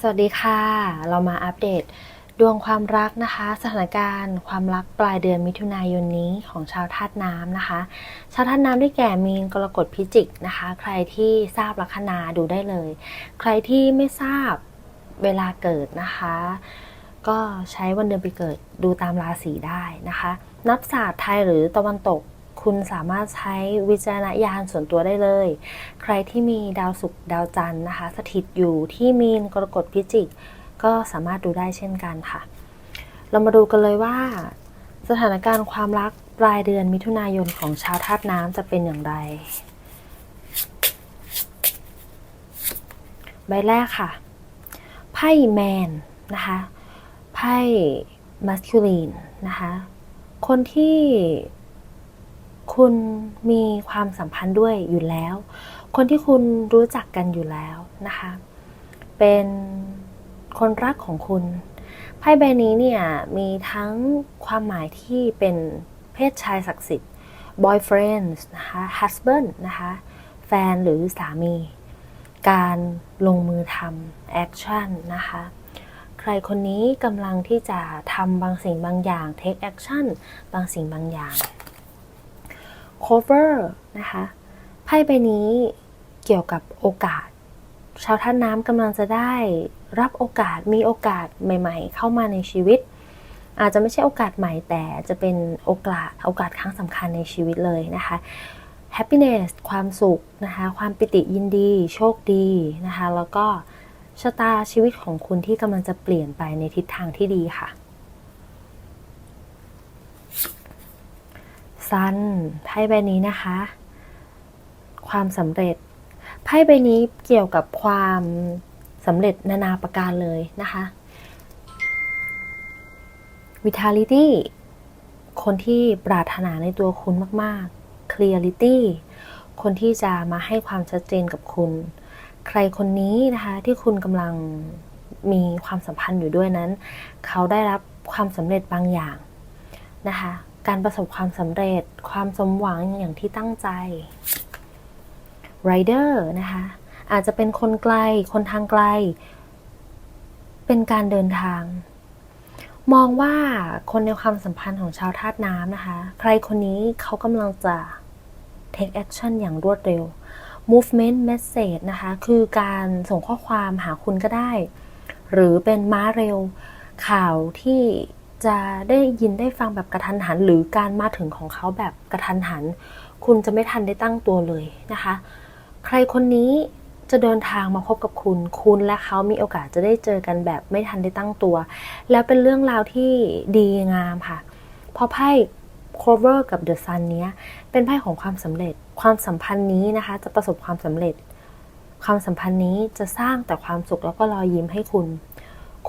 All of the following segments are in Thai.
สวัสดีค่ะ เรามาอัปเดตดวงความรักนะคะ สถานการณ์ ความรักปลายเดือนมิถุนายนนี้ของชาวธาตุน้ำนะคะ ชาวธาตุน้ำได้แก่มีนกรกฎพิจิกนะคะ ใครที่ทราบลัคนาดูได้เลย ใครที่ไม่ทราบเวลาเกิดนะคะ ก็ใช้วันเดือนปีเกิดดูตามราศีได้นะคะ นับศาสตร์ไทยหรือตะวันตก คุณสามารถใช้วิจารณญาณส่วนตัวได้เลย ใครที่มีดาวศุกร์ดาวจันทร์นะคะ สถิตอยู่ที่มีนกรกฎพิจิก ก็สามารถดูได้เช่นกันค่ะ เรามาดูกันเลยว่า สถานการณ์ความรักปลายเดือนมิถุนายนของชาวธาตุน้ำจะเป็นอย่างไร ใบแรกค่ะ ไพ่แมนนะคะ ไพ่มัสคูลีนนะคะ คนที่ คุณมีความสัมพันธ์ด้วยอยู่แล้ว คนที่คุณรู้จักกันอยู่แล้วนะคะ เป็นคนรักของคุณไพ่ใบนี้เนี่ยมีทั้งความหมายที่เป็นเพศชายศักดิ์สิทธิ์ boyfriend นะคะ husband นะคะ แฟนหรือสามี การลงมือทำ action นะคะ ใครคนนี้กำลังที่จะทำบางสิ่งบางอย่าง take action บางสิ่งบางอย่าง cover นะคะไพ่ใบนี้เกี่ยวกับโอกาส ชาวท่านน้ำกำลังจะได้รับโอกาสมีโอกาสใหม่ ๆ เข้ามาในชีวิต อาจจะไม่ใช่โอกาสใหม่แต่จะเป็นโอกาสโอกาสครั้งสำคัญในชีวิตเลยนะคะ happiness ความสุขนะคะ ความปิติยินดี โชคดีนะคะ แล้วก็ชะตาชีวิตของคุณที่กำลังจะเปลี่ยนไปในทิศทางที่ดีค่ะ ซันไพ่ใบนี้นะคะ ความสำเร็จไพ่ใบนี้เกี่ยวกับความสำเร็จนานาประการเลยนะคะ vitality คนที่ปรารถนาในตัวคุณมาก ๆ clarity คนที่จะมาให้ความชัดเจนกับคุณ ใครคนนี้นะคะที่คุณกำลังมีความสัมพันธ์อยู่ด้วยนั้น เขาได้รับความสำเร็จบางอย่างนะคะ การประสบความสำเร็จ ความสมหวังอย่างที่ตั้งใจ rider นะคะ อาจจะเป็นคนไกล คนทางไกล เป็นการเดินทาง มองว่าคนในความสัมพันธ์ของชาวธาตุน้ำนะคะ ใครคนนี้เขากำลังจะ take action อย่างรวดเร็ว movement message นะคะ คือการส่งข้อความหาคุณก็ได้ หรือเป็นม้าเร็วข่าวที่ จะได้ยินได้ฟังแบบกระทันหัน หรือการมาถึงของเขาแบบกระทันหัน คุณจะไม่ทันได้ตั้งตัวเลยนะคะ ใครคนนี้จะเดินทางมาพบกับคุณ คุณและเขามีโอกาสจะได้เจอกันแบบไม่ทันได้ตั้งตัว แล้วเป็นเรื่องราวที่ดีงามค่ะพราะไพ่ cover กับ the sun เนี้ย เป็นไพ่ของความสำเร็จ ความสัมพันธ์นี้นะคะ จะประสบความสำเร็จ ความสัมพันธ์นี้จะสร้างแต่ความสุขแล้วก็รอยยิ้มให้คุณ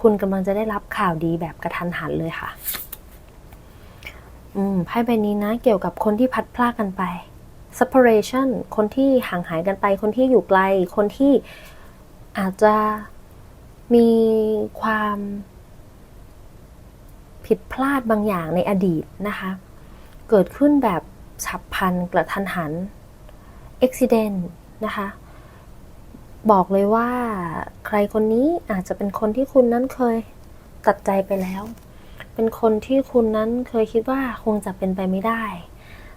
คุณกำลังจะได้รับข่าวดีแบบกระทันหันเลยค่ะ อืมไพ่ใบนี้นะ เกี่ยวกับคนที่พัดพลากกันไป separation คนที่ห่างหายกันไป คนที่อยู่ไกล คนที่อาจจะมีความผิดพลาดบางอย่างในอดีตนะคะ เกิดขึ้นแบบฉับพลันกระทันหัน accident นะคะ บอกเลยว่าใครคนนี้อาจจะเป็นคนที่คุณนั้นเคยตัดใจไปแล้ว เป็นคนที่คุณนั้นเคยคิดว่าคงจะเป็นไปไม่ได้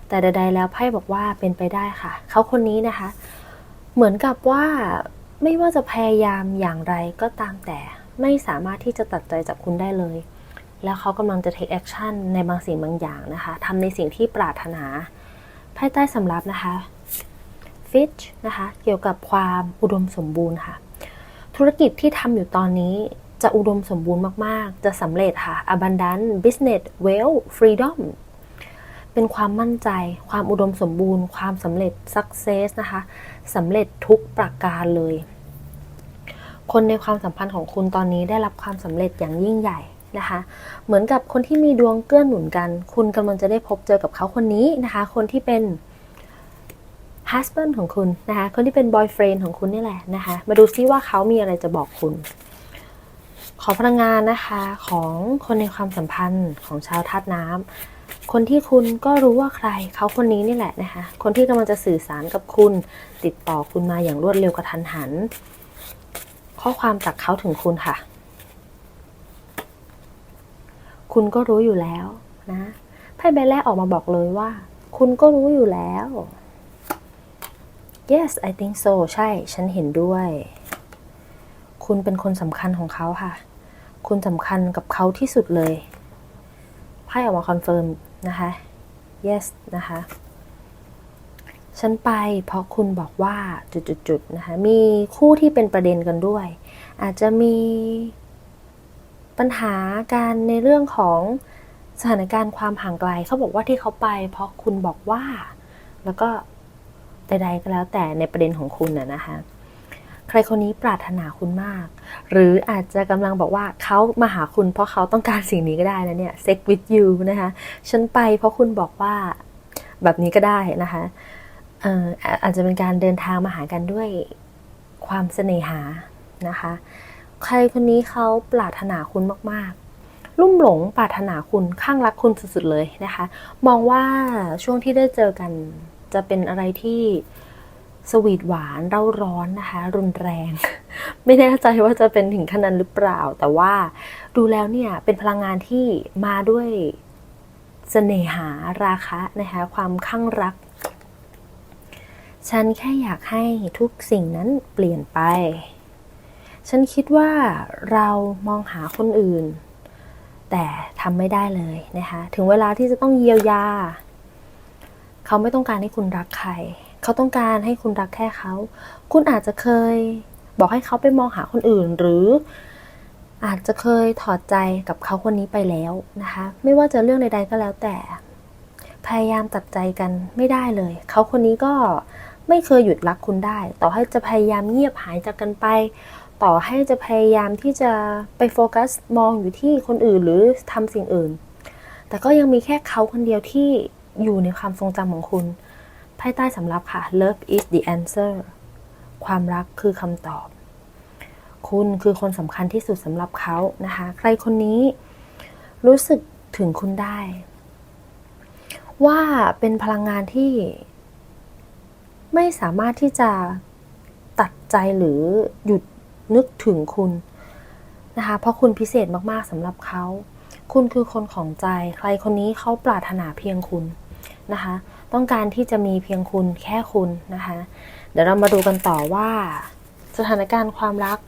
แต่ใด ๆ แล้วไพ่บอกว่าเป็นไปได้ค่ะ เขาคนนี้นะคะ เหมือนกับว่าไม่ว่าจะพยายามอย่างไรก็ตามแต่ไม่สามารถที่จะตัดใจจากคุณได้เลย แล้วเขากำลังจะ take action ในบางสิ่งบางอย่างนะคะทำในสิ่งที่ปรารถนาไพ่ใต้สำรับนะคะ Fitch นะคะเกี่ยวกับความอุดมสมบูรณ์ค่ะ ธุรกิจที่ทำอยู่ตอนนี้จะอุดมสมบูรณ์มาก ๆ จะสำเร็จค่ะ abundant business wealth freedom เป็นความมั่นใจ ความอุดมสมบูรณ์ ความสำเร็จ success นะคะสำเร็จทุกประการเลย คนในความสัมพันธ์ของคุณตอนนี้ได้รับความสำเร็จอย่างยิ่งใหญ่นะคะ เหมือนกับคนที่มีดวงเกื้อหนุนกัน คุณกำลังจะได้พบเจอกับเขาคนนี้นะคะ คนที่เป็น husband ของคุณนะคะ คนที่เป็น boyfriend ของคุณนี่แหละนะคะ มาดูซิว่าเขามีอะไรจะบอกคุณ ขอพลังงานนะคะของคนในความสัมพันธ์ของชาวธาตุน้ำ คนที่คุณก็รู้ว่าใคร เขาคนนี้นี่แหละนะคะ คนที่กำลังจะสื่อสารกับคุณ ติดต่อคุณมาอย่างรวดเร็วกระทันหัน ข้อความจากเขาถึงคุณค่ะ คุณก็รู้อยู่แล้วนะไพ่ใบแรกออกมาบอกเลยว่า คุณก็รู้อยู่แล้ว yes I think so ใช่ ฉันเห็นด้วย คุณเป็นคนสำคัญของเขาค่ะ คุณสำคัญกับเขาที่สุดเลย ไพ่ออกมาคอนเฟิร์มนะคะ yes นะคะ ฉันไปเพราะคุณบอกว่าจุดๆๆนะคะ มีคู่ที่เป็นประเด็นกันด้วย อาจจะมีปัญหาการในเรื่องของสถานการณ์ความห่างไกล เขาบอกว่าที่เขาไป เพราะคุณบอกว่า แล้วก็ ใดๆก็แล้วแต่ในประเด็นของคุณน่ะนะคะ ใครคนนี้ปรารถนาคุณมาก หรืออาจจะกำลังบอกว่าเขามาหาคุณเพราะเขาต้องการสิ่งนี้ก็ได้นะเนี่ย sex with you นะคะฉันไปเพราะคุณบอกว่าแบบนี้ก็ได้นะคะอออาอาจจะเป็นการเดินทางมาหากันด้วยความเสน่หานะคะ ใครคนนี้เขาปรารถนาคุณมากๆ ลุ่มหลงปรารถนาคุณข้างรักคุณสุดๆเลยนะคะ มองว่าช่วงที่ได้เจอกัน จะเป็นอะไรที่สวีทหวานเร่าร้อนนะคะ รุนแรง ไม่แน่ใจว่าจะเป็นถึงขนาดหรือเปล่า แต่ว่าดูแล้วเนี่ยเป็นพลังงานที่มาด้วยเสน่หาราคะนะคะความข้างรัก ฉันแค่อยากให้ทุกสิ่งนั้นเปลี่ยนไป ฉันคิดว่าเรามองหาคนอื่น แต่ทำไม่ได้เลยนะคะ ถึงเวลาที่จะต้องเยียวยา เขาไม่ต้องการให้คุณรักใคร เขาต้องการให้คุณรักแค่เขา คุณอาจจะเคยบอกให้เขาไปมองหาคนอื่น หรืออาจจะเคยถอดใจกับเขาคนนี้ไปแล้วนะคะ ไม่ว่าจะเรื่องใดๆก็แล้วแต่ พยายามตัดใจกันไม่ได้เลย เขาคนนี้ก็ไม่เคยหยุดรักคุณได้ ต่อให้จะพยายามเงียบหายจากกันไป ต่อให้จะพยายามที่จะไปโฟกัสมองอยู่ที่คนอื่นหรือทำสิ่งอื่น แต่ก็ยังมีแค่เขาคนเดียวที่ อยู่ในความทรงจำของคุณไพ่ใต้สำรับค่ะ love is the answer ความรักคือคำตอบ คุณคือคนสำคัญที่สุดสำหรับเขานะคะ ใครคนนี้รู้สึกถึงคุณได้ ว่าเป็นพลังงานที่ ไม่สามารถที่จะตัดใจหรือหยุดนึกถึงคุณนะคะ เพราะคุณพิเศษมาก ๆสำหรับเขา คุณคือคนของใจ ใครคนนี้เขาปรารถนาเพียงคุณนะคะ ต้องการที่จะมีเพียงคุณแค่คุณนะคะ เดี๋ยวเรามาดูกันต่อว่า สถานการณ์ความรัก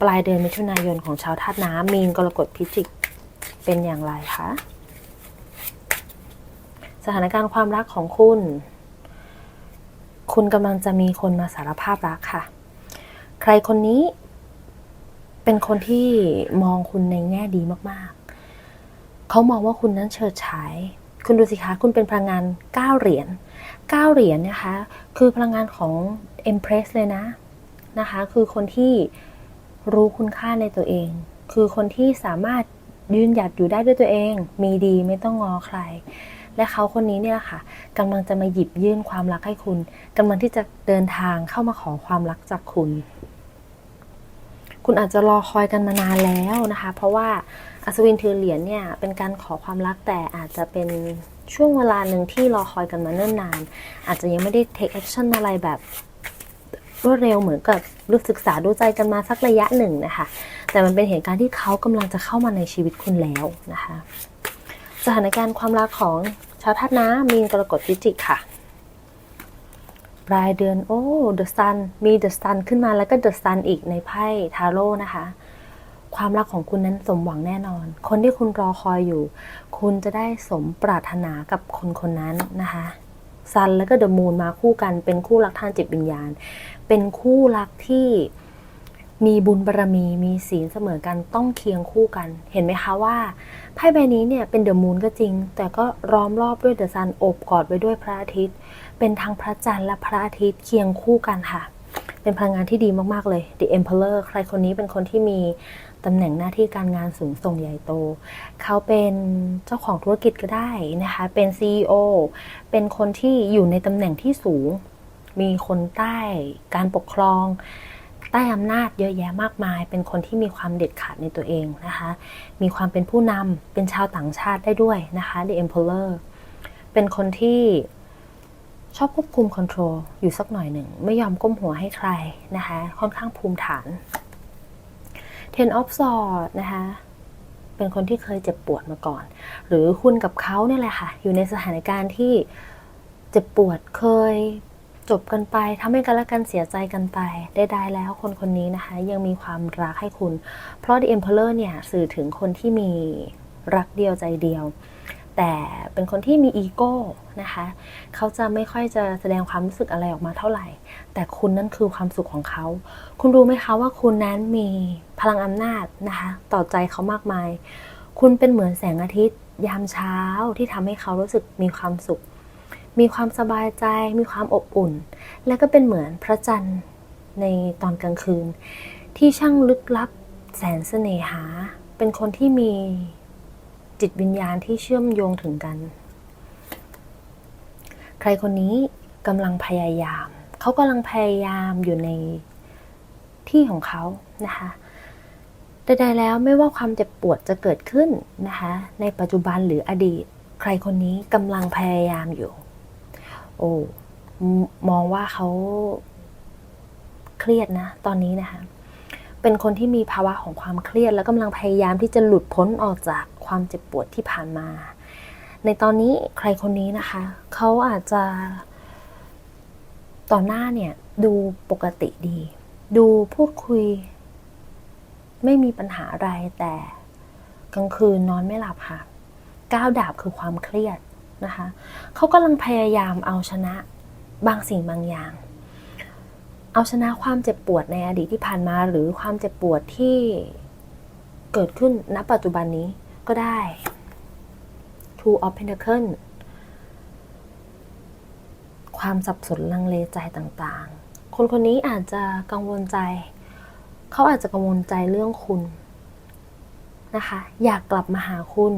ปลายเดือนมิถุนายนของชาวธาตุน้ำมีนกรกฎพิจิกเป็นอย่างไรคะสถานการณ์ความรักของคุณ คุณกำลังจะมีคนมาสารภาพรักค่ะ ใครคนนี้เป็นคนที่มองคุณในแง่ดีมากๆ เขามองว่าคุณนั้นเฉิดฉาย คุณดูสิคะ คุณเป็นพลังงาน 9 เหรียญ 9 เหรียญนะคะ คือพลังงานของ Empress เลยนะนะคะ คือคนที่รู้คุณค่าในตัวเอง คือคนที่สามารถยืนหยัดอยู่ได้ด้วยตัวเอง มีดีไม่ต้องงอใคร และเขาคนนี้เนี่ยค่ะกำลังจะมาหยิบยื่นความรักให้คุณกำลังที่จะเดินทางเข้ามาขอความรักจากคุณ คุณอาจจะรอคอยกันมานานแล้วนะคะ เพราะว่าอัศวินถือเหรียญเนี่ยเป็นการขอความรักแต่อาจจะเป็นช่วงเวลาหนึ่งที่รอคอยกันมาเนิ่นนาน อาจจะยังไม่ได้ take action อะไรแบบรวดเร็วเหมือนกับรู้ศึกษาดูใจกันมาสักระยะหนึ่งนะคะ แต่มันเป็นเหตุการณ์ที่เขากำลังจะเข้ามาในชีวิตคุณแล้วนะคะ สถานการณ์ความรักของชาวธาตุน้ำมีนกรกฎพิจิกค่ะ ปลายเดือนโอ้ the sun มี the sun ขึ้นมาแล้วก็ the sun อีกในไพ่ทาโร่นะคะ ความรักของคุณนั้นสมหวังแน่นอน คนที่คุณรอคอยอยู่ คุณจะได้สมปรารถนากับคนคนนั้นนะคะซันแล้วก็เดอะมูนมาคู่กันเป็นคู่รักทางจิตวิญญาณ เป็นคู่รักที่มีบุญบารรมีมีศีลเสมอกันต้องเคียงคู่กัน เห็นไหมคะว่าไพ่ใบนี้เนี่ยเป็นเดอะมูนก็จริง แต่ก็ล้อมรอบด้วยเดอะซันโอบกอดไว้ด้วยพระอาทิตย์ เป็นทั้งพระจันทร์และพระอาทิตย์เคียงคู่กันค่ะ เป็นพลังงานที่ดีมาก ๆ เลย The Emperor ใครคนนี้เป็นคนที่มีตำแหน่งหน้าที่การงานสูงส่งใหญ่โต เขาเป็นเจ้าของธุรกิจก็ได้นะคะ เป็น CEO เป็นคนที่อยู่ในตำแหน่งที่สูง มีคนใต้การปกครองใต้อำนาจเยอะแยะมากมาย เป็นคนที่มีความเด็ดขาดในตัวเองนะคะ มีความเป็นผู้นำเป็นชาวต่างชาติได้ด้วยนะคะ The Emperor เป็นคนที่ ชอบควบคุมคอนโทรลอยู่สักหน่อยหนึ่ง ไม่ยอมก้มหัวให้ใครนะคะ ค่อนข้างภูมิฐาน Ten of s w o r d นะคะ เป็นคนที่เคยเจ็บปวดมาก่อน หรือคุณกับเขาเนี่ยแหละค่ะ อยู่ในสถานการณ์ที่เจ็บปวดเคยจบกันไปทำให้กันและกันเสียใจกันไป ได้ๆแล้วคนคนนี้นะคะ ยังมีความรักให้คุณ เพราะ The Emperor เนี่ย สื่อถึงคนที่มีรักเดียวใจเดียว แต่เป็นคนที่มีอีโก้นะคะ เขาจะไม่ค่อยจะแสดงความรู้สึกอะไรออกมาเท่าไหร่ แต่คุณนั่นคือความสุขของเขา คุณรู้ไหมคะว่าคุณนั้นมีพลังอำนาจนะคะ ต่อใจเขามากมาย คุณเป็นเหมือนแสงอาทิตย์ ยามเช้าที่ทำให้เขารู้สึกมีความสุข มีความสบายใจ มีความอบอุ่น และก็เป็นเหมือนพระจันทร์ในตอนกลางคืน ที่ช่างลึกลับแสนเสน่หา เป็นคนที่มี จิตวิญญาณที่เชื่อมโยงถึงกัน ใครคนนี้กำลังพยายาม เขากำลังพยายามอยู่ในที่ของเขานะคะใดๆแล้วไม่ว่าความเจ็บปวดจะเกิดขึ้นนะคะในปัจจุบันหรืออดีต ใครคนนี้กำลังพยายามอยู่ โอ้มองว่าเขาเครียดนะ ตอนนี้นะคะเป็นคนที่มีภาวะของความเครียด แล้วกำลังพยายามที่จะหลุดพ้นออกจาก ความเจ็บปวดที่ผ่านมา ในตอนนี้ใครคนนี้นะคะ เขาอาจจะต่อหน้าเนี่ยดูปกติดี ดูพูดคุย ไม่มีปัญหาอะไรแต่กลางคืนนอนไม่หลับค่ะก้าวดาบคือความเครียดนะคะเขากำลังพยายามเอาชนะบางสิ่งบางอย่าง เอาชนะความเจ็บปวดในอดีตที่ผ่านมาหรือความเจ็บปวดที่เกิดขึ้นณปัจจุบันนี้ ก็ได้ Two of Pentacles ความสับสนลังเลใจต่างๆ คนคนนี้อาจจะกังวลใจ เขาอาจจะกังวลใจเรื่องคุณนะคะ อยากกลับมาหาคุณ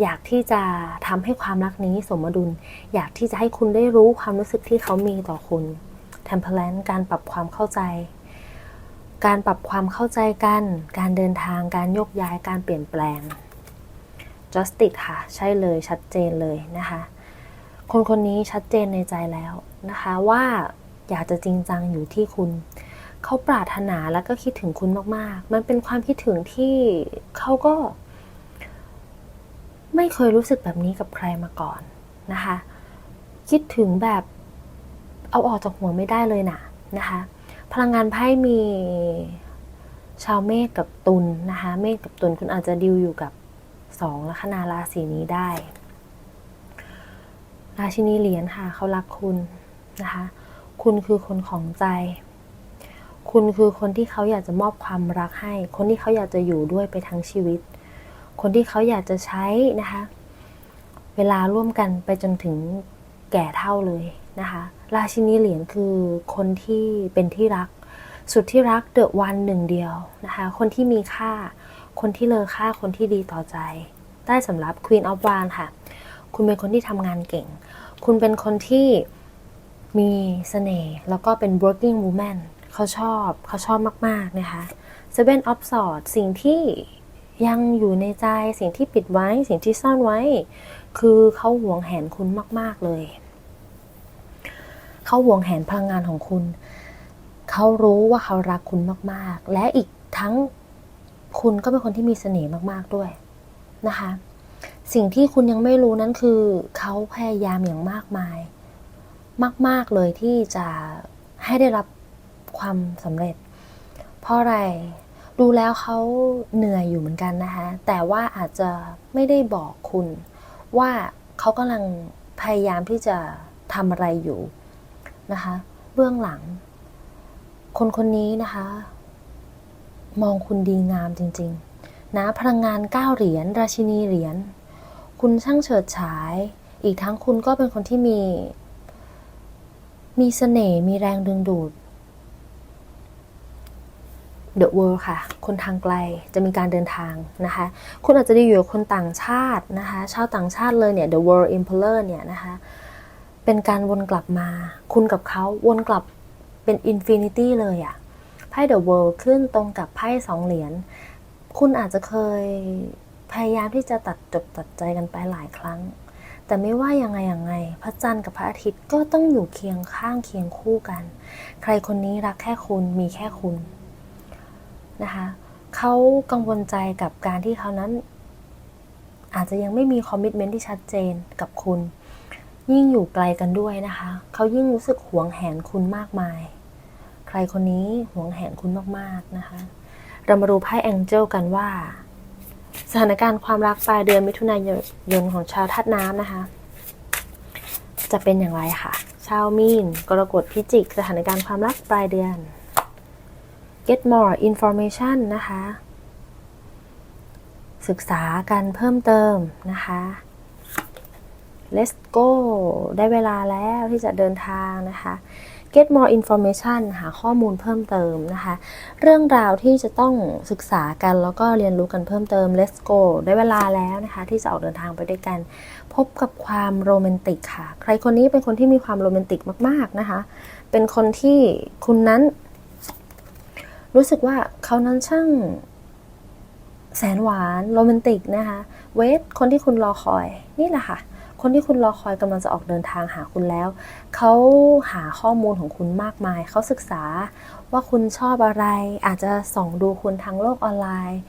อยากที่จะทำให้ความรักนี้สมดุล อยากที่จะให้คุณได้รู้ความรู้สึกที่เขามีต่อคุณ temperance การปรับความเข้าใจ การปรับความเข้าใจกัน การเดินทาง การยกย้าย การเปลี่ยนแปลง justice ค่ะ ใช่เลย ชัดเจนเลยนะคะ คนคนนี้ชัดเจนในใจแล้วนะคะว่าอยากจะจริงจังอยู่ที่คุณ เขาปรารถนาแล้วก็คิดถึงคุณมาก ๆ มันเป็นความคิดถึงที่เขาก็ ไม่เคยรู้สึกแบบนี้กับใครมาก่อนนะคะ คิดถึงแบบเอาออกจากหัวไม่ได้เลยนะนะคะ พลังงานไพ่มีชาวเมษกับตุลนะคะ เมษกับตุลคุณอาจจะดิวอยู่กับสองลัคนาราศีนี้ได้ ราชินีเหรียญค่ะเขารักคุณนะคะ คุณคือคนของใจ คุณคือคนที่เขาอยากจะมอบความรักให้ คนที่เขาอยากจะอยู่ด้วยไปทั้งชีวิต คนที่เขาอยากจะใช้นะคะ เวลาร่วมกันไปจนถึงแก่เท่าเลย นะคะราชินีเหรียญคือคนที่เป็นที่รัก สุดที่รักเดอะวันหนึ่งเดียวนะคะคนที่มีค่า คนที่เลอค่าคนที่ดีต่อใจได้สำหรับ Queen of w a n d ค่ะ คุณเป็นคนที่ทำงานเก่ง คุณเป็นคนที่มีเสน่ห์แล้วก็เป็น working woman เขาชอบเขาชอบมาก ๆ นะคะ Seven of Swords สิ่งที่ยังอยู่ในใจสิ่งที่ปิดไว้ สิ่งที่ซ่อนไว้ คือเขาหวงแหนคุณมาก ๆ เลย เขาหวงแหนพลังงานของคุณ เขารู้ว่าเขารักคุณมาก ๆ และอีกทั้งคุณก็เป็นคนที่มีเสน่ห์มาก ๆ ด้วยนะคะ สิ่งที่คุณยังไม่รู้นั้นคือเขาพยายามอย่างมากมาย มาก ๆ เลยที่จะให้ได้รับความสำเร็จ เพราะอะไรดูแล้วเขาเหนื่อยอยู่เหมือนกันนะคะ แต่ว่าอาจจะไม่ได้บอกคุณว่าเขากำลังพยายามที่จะทำอะไรอยู่ นะคะ เบื้องหลัง คนคนนี้นะคะ มองคุณดีงามจริง ๆ นะพลังงานเก้าเหรียญราชินีเหรียญคุณช่างเฉิดฉาย อีกทั้งคุณก็เป็นคนที่มี มีเสน่ห์มีแรงดึงดูด The World ค่ะ คนทางไกลจะมีการเดินทางนะคะ คุณอาจจะได้อยู่กับคนต่างชาตินะคะ ชาวต่างชาติเลยเนี่ย The World Emperor เนี่ยนะคะ เป็นการวนกลับมา คุณกับเขาวนกลับเป็น Infinity เลยอะไพ่ The World ขึ้นตรงกับไพ่สองเหรียญ คุณอาจจะเคยพยายามที่จะตัดจบตัดใจกันไปหลายครั้ง แต่ไม่ว่ายังไงยังไง พระจันทร์กับพระอาทิตย์ก็ต้องอยู่เคียงข้างเคียงคู่กัน ใครคนนี้รักแค่คุณมีแค่คุณนะคะเขากังวลใจกับการที่เขานั้น อาจจะยังไม่มีคอมมิชเมนที่ชัดเจนกับคุณ ยิ่งอยู่ไกลกันด้วยนะคะ เขายิ่งรู้สึกหวงแหนคุณมากมาย ใครคนนี้หวงแหนคุณมากๆนะคะ เรามาดูไพ่แองเจิลกันว่า สถานการณ์ความรักปลายเดือนมิถุนายนของชาวธาตุน้ำนะคะ จะเป็นอย่างไรค่ะ ชาวมีน กรกฎพิจิก สถานการณ์ความรักปลายเดือน get more information นะคะ ศึกษากันเพิ่มเติมนะคะ let's go ได้เวลาแล้วที่จะเดินทางนะคะ get more information หาข้อมูลเพิ่มเติมนะคะ เรื่องราวที่จะต้องศึกษากันแล้วก็เรียนรู้กันเพิ่มเติม let's go ได้เวลาแล้วนะคะ ที่จะออกเดินทางไปด้วยกัน พบกับความโรแมนติกค่ะ ใครคนนี้เป็นคนที่มีความโรแมนติกมาก ๆ นะคะ เป็นคนที่คุณนั้น รู้สึกว่าเขานั้นช่างแสนหวานโรแมนติกนะคะ เวทคนที่คุณรอคอยนี่แหละค่ะ คนที่คุณรอคอยกำลังจะออกเดินทางหาคุณแล้ว เขาหาข้อมูลของคุณมากมาย เขาศึกษาว่าคุณชอบอะไร อาจจะส่องดูคุณทางโลกออนไลน์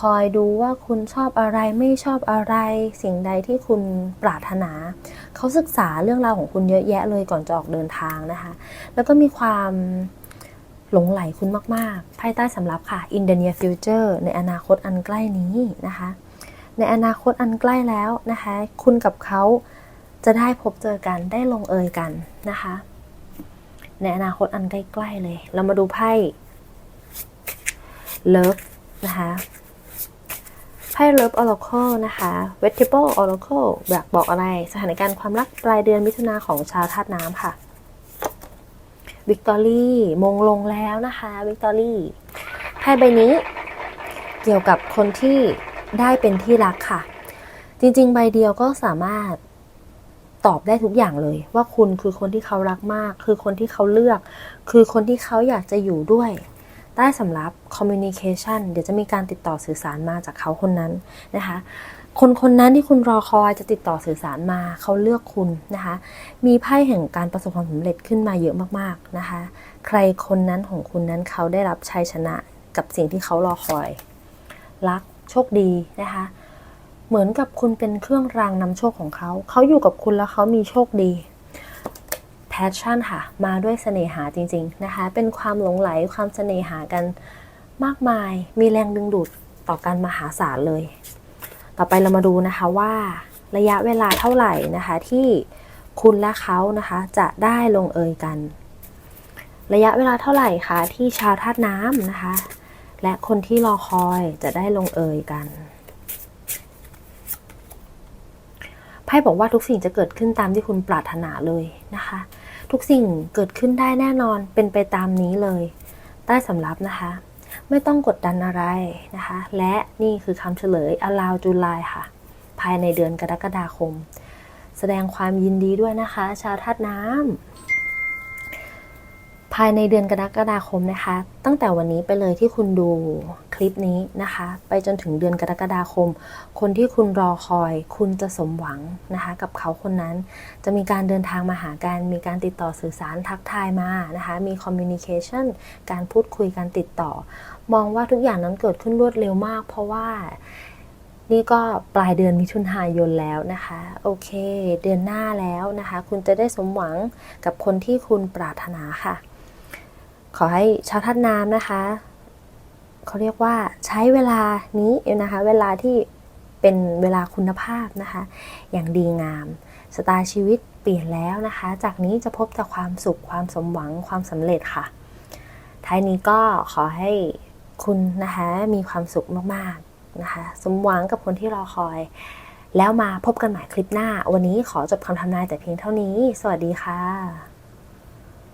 คอยดูว่าคุณชอบอะไรไม่ชอบอะไร สิ่งใดที่คุณปรารถนา เขาศึกษาเรื่องราวของคุณเยอะแยะเลยก่อนจะออกเดินทางนะคะ แล้วก็มีความหลงไหลคุณมาก ๆ ภายใต้สำรับค่ะ in the near future ในอนาคตอันใกล้นี้นะคะ ในอนาคตอันใกล้แล้วนะคะ คุณกับเขาจะได้พบเจอกันได้ลงเอยกันนะคะ ในอนาคตอันใกล้ๆเลย เรามาดูไพ่เลิฟนะคะไพ่เลิฟออร์เคิลนะคะ vegetable oracle อยากบอกอะไร สถานการณ์ความรักปลายเดือนมิถุนาของชาวธาตุน้ำค่ะวิกตอรี่มงลงแล้วนะคะวิกตอรี่ไพ่ใบนี้ เกี่ยวกับคนที่ ได้เป็นที่รักค่ะ จริงๆ ใบเดียวก็สามารถตอบได้ทุกอย่างเลย ว่าคุณคือคนที่เขารักมาก คือคนที่เขาเลือก คือคนที่เขาอยากจะอยู่ด้วย ใต้สำรับ communication เดี๋ยวจะมีการติดต่อสื่อสารมาจากเขาคนนั้นนะคะคนคนนั้นที่คุณรอคอยจะติดต่อสื่อสารมาเขาเลือกคุณนะคะ มีไพ่แห่งการประสบความสำเร็จขึ้นมาเยอะมากๆนะคะ ใครคนนั้นของคุณนั้นเขาได้รับชัยชนะกับสิ่งที่เขารอคอย รัก โชคดีนะคะ เหมือนกับคุณเป็นเครื่องรางนำโชคของเขา เขาอยู่กับคุณแล้วเขามีโชคดี passion ค่ะ มาด้วยเสน่หาจริง ๆ นะคะ เป็นความหลงไหลความเสน่หากันมากมาย มีแรงดึงดูดต่อกันมหาศาลเลย ต่อไปเรามาดูนะคะว่าระยะเวลาเท่าไหร่นะคะที่คุณและเขานะคะจะได้ลงเอยกัน ระยะเวลาเท่าไหร่คะที่ชาวธาตุน้ำนะคะ และคนที่รอคอยจะได้ลงเอยกันไพ่บอกว่าทุกสิ่งจะเกิดขึ้นตามที่คุณปรารถนาเลยนะคะ ทุกสิ่งเกิดขึ้นได้แน่นอนเป็นไปตามนี้เลย ใต้สำรับนะคะ ไม่ต้องกดดันอะไรนะคะ และนี่คือคำเฉลย allow July ค่ะ ภายในเดือนกรกฎาคม แสดงความยินดีด้วยนะคะ ชาวธาตุน้ำ ภายในเดือนกรกฎาคมนะคะ ตั้งแต่วันนี้ไปเลยที่คุณดูคลิปนี้นะคะ ไปจนถึงเดือนกรกฎาคม คนที่คุณรอคอย คุณจะสมหวังนะคะ กับเขาคนนั้น จะมีการเดินทางมาหากัน มีการติดต่อสื่อสารทักทายมานะคะ มีคอมมิวนิเคชันการพูดคุยการติดต่อ มองว่าทุกอย่างนั้นเกิดขึ้นรวดเร็วมาก เพราะว่านี่ก็ปลายเดือนมิถุนายนแล้วนะคะ โอเค เดือนหน้าแล้วนะคะ คุณจะได้สมหวังกับคนที่คุณปรารถนาค่ะ ขอให้ชาวธาตุน้ำนะคะ เขาเรียกว่าใช้เวลานี้นะคะ เวลาที่เป็นเวลาคุณภาพนะคะ อย่างดีงามสไตล์ชีวิตเปลี่ยนแล้วนะคะ จากนี้จะพบแต่ความสุขความสมหวังความสำเร็จค่ะ ท้ายนี้ก็ขอให้คุณนะคะมีความสุขมากๆนะคะ สมหวังกับคนที่รอคอย แล้วมาพบกันใหม่คลิปหน้า วันนี้ขอจบคำทำนายแต่เพียงเท่านี้ สวัสดีค่ะ